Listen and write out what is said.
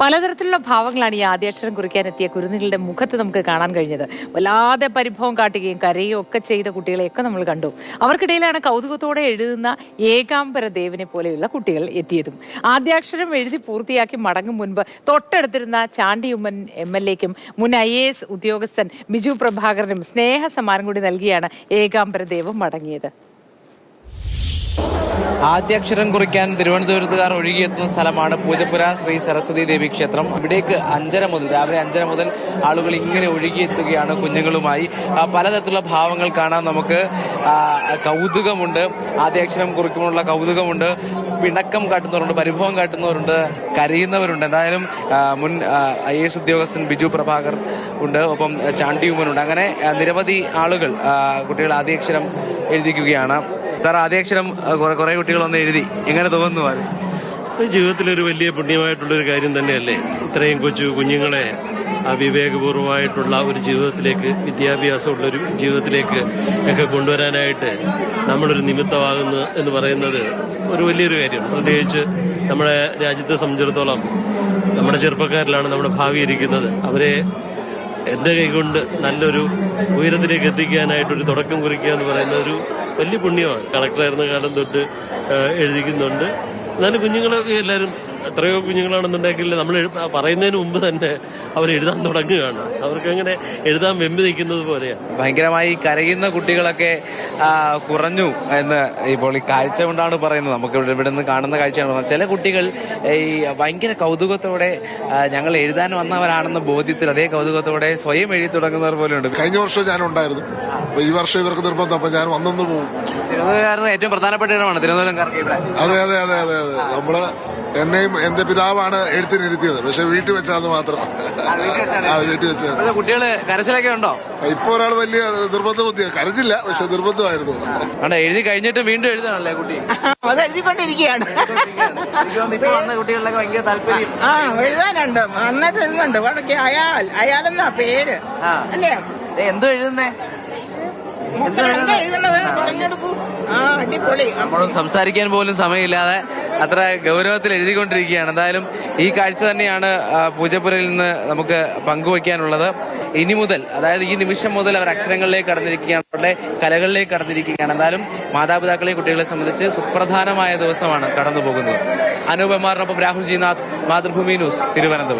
പലതരത്തിലുള്ള ഭാവങ്ങളാണ് ഈ ആദ്യാക്ഷരം കുറിക്കാനെത്തിയ കുരുന്നുകളുടെ മുഖത്ത് നമുക്ക് കാണാൻ കഴിഞ്ഞത്. വല്ലാതെ പരിഭവം കാട്ടുകയും കരയുകയും ഒക്കെ ചെയ്ത കുട്ടികളെയൊക്കെ നമ്മൾ കണ്ടു. അവർക്കിടയിലാണ് കൗതുകത്തോടെ എഴുതുന്ന ഏകാംബര ദേവനെ പോലെയുള്ള കുട്ടികൾ എത്തിയതും. ആദ്യാക്ഷരം എഴുതി പൂർത്തിയാക്കി മടങ്ങും മുൻപ് തൊട്ടടുത്തിരുന്ന ചാണ്ടിയുമ്മൻ എം എൽ എക്കും മുൻ ഐ എ എസ് ഉദ്യോഗസ്ഥൻ ബിജു പ്രഭാകരനും സ്നേഹ സമ്മാനം കൂടി നൽകിയാണ് ഏകാംബര ദേവം മടങ്ങിയത്. ആദ്യാക്ഷരം കുറിക്കാൻ തിരുവനന്തപുരത്തുകാർ ഒഴുകിയെത്തുന്ന സ്ഥലമാണ് പൂജപ്പുര ശ്രീ സരസ്വതി ദേവി ക്ഷേത്രം. ഇവിടേക്ക് അഞ്ചര മുതൽ രാവിലെ അഞ്ചര മുതൽ ആളുകൾ ഇങ്ങനെ ഒഴുകിയെത്തുകയാണ് കുഞ്ഞുങ്ങളുമായി. പലതരത്തിലുള്ള ഭാവങ്ങൾ കാണാൻ നമുക്ക്. കൗതുകമുണ്ട്. ആദ്യാക്ഷരം കുറിക്കുമ്പോഴുള്ള കൗതുകമുണ്ട്. പിണക്കം കാട്ടുന്നവരുണ്ട് പരിഭവം കാട്ടുന്നവരുണ്ട് കരയുന്നവരുണ്ട്. എന്തായാലും മുൻ ഐ എസ് ഉദ്യോഗസ്ഥൻ ബിജു പ്രഭാകർ ഉണ്ട്. ഒപ്പം ചാണ്ടിയുമനുണ്ട് അങ്ങനെ നിരവധി ആളുകൾ കുട്ടികൾ ആദ്യാക്ഷരം എഴുതിക്കുകയാണ് സാർ ആദ്യാക്ഷരം കുറെ കുട്ടികൾ ഒന്ന് എഴുതി. എങ്ങനെ തോന്നുന്നു അത്? ജീവിതത്തിലൊരു വലിയ പുണ്യമായിട്ടുള്ളൊരു കാര്യം തന്നെയല്ലേ? ഇത്രയും കൊച്ചു കുഞ്ഞുങ്ങളെ അവിവേകപൂർവമായിട്ടുള്ള വിവേകപൂർവമായിട്ടുള്ള ഒരു ജീവിതത്തിലേക്ക് വിദ്യാഭ്യാസമുള്ളൊരു ജീവിതത്തിലേക്ക് ഒക്കെ കൊണ്ടുവരാനായിട്ട് നമ്മളൊരു നിമിത്തമാകുന്നു എന്ന് പറയുന്നത് ഒരു വലിയൊരു കാര്യമാണ്. പ്രത്യേകിച്ച് നമ്മുടെ രാജ്യത്തെ സംബന്ധിച്ചിടത്തോളം നമ്മുടെ ചെറുപ്പക്കാരിലാണ് നമ്മുടെ ഭാവി ഇരിക്കുന്നത്. അവരെ എന്റെ കൈകൊണ്ട് നല്ലൊരു ഉയരത്തിലേക്ക് എത്തിക്കാനായിട്ടൊരു തുടക്കം കുറിക്കുക എന്ന് പറയുന്ന ഒരു വലിയ പുണ്യമാണ്. കളക്ടറായിരുന്ന കാലം തൊട്ട് എഴുതിക്കുന്നുണ്ട്. എന്നാലും കുഞ്ഞുങ്ങളൊക്കെ എല്ലാവരും എത്രയോ കുഞ്ഞുങ്ങളാണെന്നുണ്ടെങ്കിൽ നമ്മൾ പറയുന്നതിന് മുമ്പ് തന്നെ അവർ എഴുതാൻ തുടങ്ങുകയാണ്. അവർക്ക് അങ്ങനെ എഴുതാൻ വെമ്പ് നിൽക്കുന്നത് പോലെയാണ്. ഭയങ്കരമായി കരയുന്ന കുട്ടികളൊക്കെ കുറഞ്ഞു എന്ന് ഇപ്പോൾ ഈ കാഴ്ച കൊണ്ടാണ് പറയുന്നത്. നമുക്ക് ഇവിടെ ഇവിടെ നിന്ന് കാണുന്ന കാഴ്ചയാണ് പറയുന്നത്. ചില കുട്ടികൾ ഈ ഭയങ്കര കൗതുകത്തോടെ ഞങ്ങൾ എഴുതാൻ വന്നവരാണെന്ന ബോധ്യത്തിൽ അതേ കൗതുകത്തോടെ സ്വയം എഴുതി തുടങ്ങുന്നവർ പോലെയുണ്ട്. കഴിഞ്ഞ വർഷം ഞാൻ ഉണ്ടായിരുന്നു. ഈ വർഷം ഇവർക്ക് നിർബന്ധം. അപ്പൊ ഞാൻ വന്നു പോകും. തിരുവനന്തപുരം ഏറ്റവും പ്രധാനപ്പെട്ട ഇടമാണ് തിരുവനന്തപുരംകാർക്ക് ഇവിടെ. അതെ അതെ അതെ അതെ അതെ. നമ്മൾ എന്നെയും എന്റെ പിതാവാണ് എഴുത്തിനിരുത്തിയത് പക്ഷെ വീട്ടിൽ വെച്ചാന്ന് മാത്രം. ആ വീട്ടിൽ വെച്ചത് ഇപ്പോഴത്തെ കുട്ടികൾ കരച്ചിലൊക്കെ ഉണ്ടോ? ഇപ്പൊ ഒരാൾ വലിയ നിർബന്ധ ബുദ്ധിയാണ് കരഞ്ഞില്ല പക്ഷെ നിർബന്ധമായിരുന്നു. ആണ്ടെ എഴുതി കഴിഞ്ഞിട്ട് വീണ്ടും എഴുതാണല്ലേ കുട്ടി? അത് എഴുതിക്കൊണ്ടിരിക്കുകയാണ്. ഇപ്പൊ വന്ന കുട്ടികളിലൊക്കെ ഭയങ്കര താല്പര്യം. ആ എഴുതാനുണ്ട്. നന്നായിട്ട് എഴുതുന്നുണ്ട്. അയാൾ അയാളെന്നാ പേര്? ആ. അല്ലേ? എന്തോ എഴുതുന്നേ? നമ്മളൊന്നും സംസാരിക്കാൻ പോലും സമയമില്ലാതെ അത്ര ഗൗരവത്തിൽ എഴുതിക്കൊണ്ടിരിക്കുകയാണ്. എന്തായാലും ഈ കാഴ്ച തന്നെയാണ് പൂജപ്പുരയിൽ നിന്ന് നമുക്ക് പങ്കുവയ്ക്കാനുള്ളത്. ഇനി മുതൽ അതായത് ഈ നിമിഷം മുതൽ അവർ അക്ഷരങ്ങളിലേക്ക് കടന്നിരിക്കുകയാണ് അവരുടെ കലകളിലേക്ക് കടന്നിരിക്കുകയാണ്. എന്തായാലും മാതാപിതാക്കളെ കുട്ടികളെ സംബന്ധിച്ച് സുപ്രധാനമായ ദിവസമാണ് കടന്നു പോകുന്നത് അനൂപ് രാഹുൽ ജിനാഥ് മാതൃഭൂമി ന്യൂസ് തിരുവനന്തപുരം.